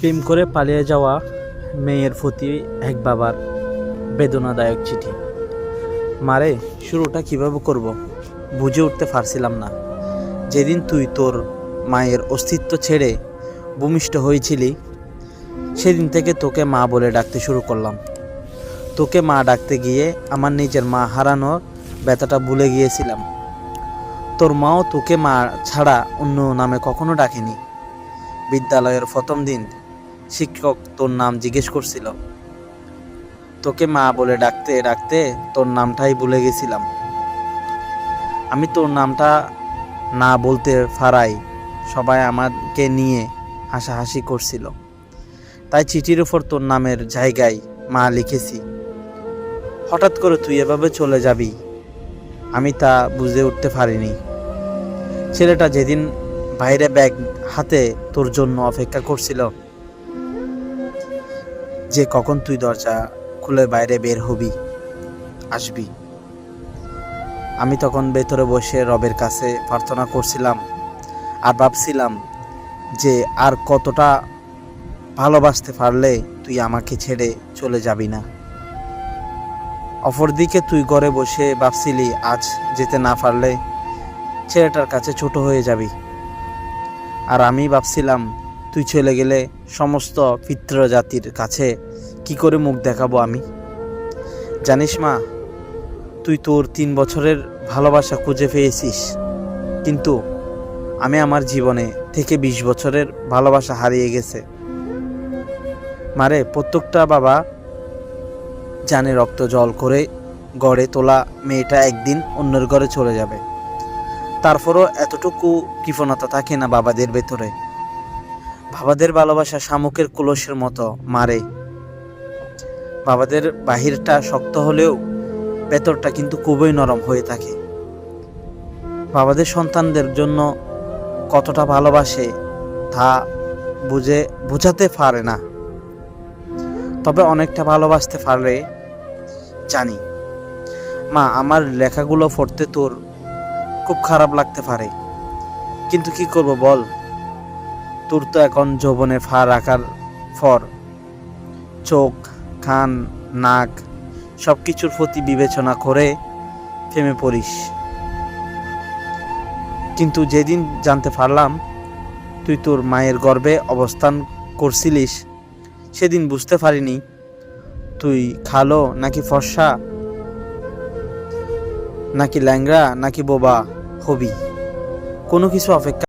প্রেম করে পালিয়ে যাওয়া মেয়ের প্রতি এক বাবার বেদনাদায়ক চিঠি। মারে, শুরুটা কীভাবে করব? বুঝে উঠতে পারছিলাম না। যেদিন তুই তোর মায়ের অস্তিত্ব ছেড়ে ভূমিষ্ঠ হয়েছিলি, সেদিন থেকে তোকে মা বলে ডাকতে শুরু করলাম। তোকে মা ডাকতে গিয়ে আমার নিজের মা হারানোর ব্যথাটা ভুলে গিয়েছিলাম। তোর মাও তোকে মা ছাড়া অন্য নামে কখনো ডাকেনি। বিদ্যালয়ের প্রথম দিন শিক্ষক তোর নাম জিজ্ঞেস করছিল। তোকে মা বলে ডাকতে ডাকতে তোর নামটাই ভুলে গেছিলাম। আমি তোর নামটা না বলতে পারাই সবাই আমাকে নিয়ে হাসাহাসি করছিল। তাই চিঠির উপর তোর নামের জায়গায় মা লিখেছি। হঠাৎ করে তুই এভাবে চলে যাবি, আমি তা বুঝে উঠতে পারিনি। ছেলেটা যেদিন বাইরে ব্যাগ হাতে তোর জন্য অপেক্ষা করছিল যে কখন তুই দরজা খুলে বাইরে বের হবি, আসবি। আমি তখন ভেতরে বসে রবের কাছে প্রার্থনা করছিলাম আর ভাবছিলাম যে আর কতটা ভালোবাসতে পারলে তুই আমাকে ছেড়ে চলে যাবি না। অপরদিকে তুই ঘরে বসে ভাবছিলি আজ যেতে না পারলে ছেলেটার কাছে ছোট হয়ে যাবি। আর আমি ভাবছিলাম তুই চলে গেলে সমস্ত পিতৃ জাতির কাছে কি করে মুখ দেখাবো আমি? জানিস মা, তুই তোর তিন বছরের ভালোবাসা খুঁজে পেয়েছিস। কিন্তু আমি আমার জীবনে থেকে বিশ বছরের ভালোবাসা হারিয়ে গেছে। মারে, প্রত্যেকটা বাবা জানে রক্ত জল করে গড়ে তোলা মেয়েটা একদিন অন্যের ঘরে চলে যাবে। তারপরও এতটুকু কৃপণতা থাকে না বাবাদের ভেতরে। বাবাদের ভালোবাসা শামুকের কুলসের মতো মারে। বাবাদের বাহিরটা শক্ত হলেও ভেতরটা কিন্তু খুবই নরম হয়ে থাকে। বাবাদের সন্তানদের জন্য কতটা ভালোবাসে তা বুঝে, বোঝাতে পারে না। তবে অনেকটা ভালোবাসতে পারে জানি। মা, আমার লেখাগুলো পড়তে তোর খুব খারাপ লাগতে পারে। কিন্তু কি করব বল? তোর তো এখন যৌবনে ফা রাখার ফর। চোখ, কান, নাক সব কিছুর প্রতি বিবেচনা করে ফেমে পড়িস। কিন্তু যেদিন জানতে পারলাম তুই তোর মায়ের গর্ভে অবস্থান করছিলিস, সেদিন বুঝতে পারিনি তুই খালো নাকি ফর্সা, নাকি ল্যাংড়া, নাকি বোবা হবি। কোনো কিছু অপেক্ষা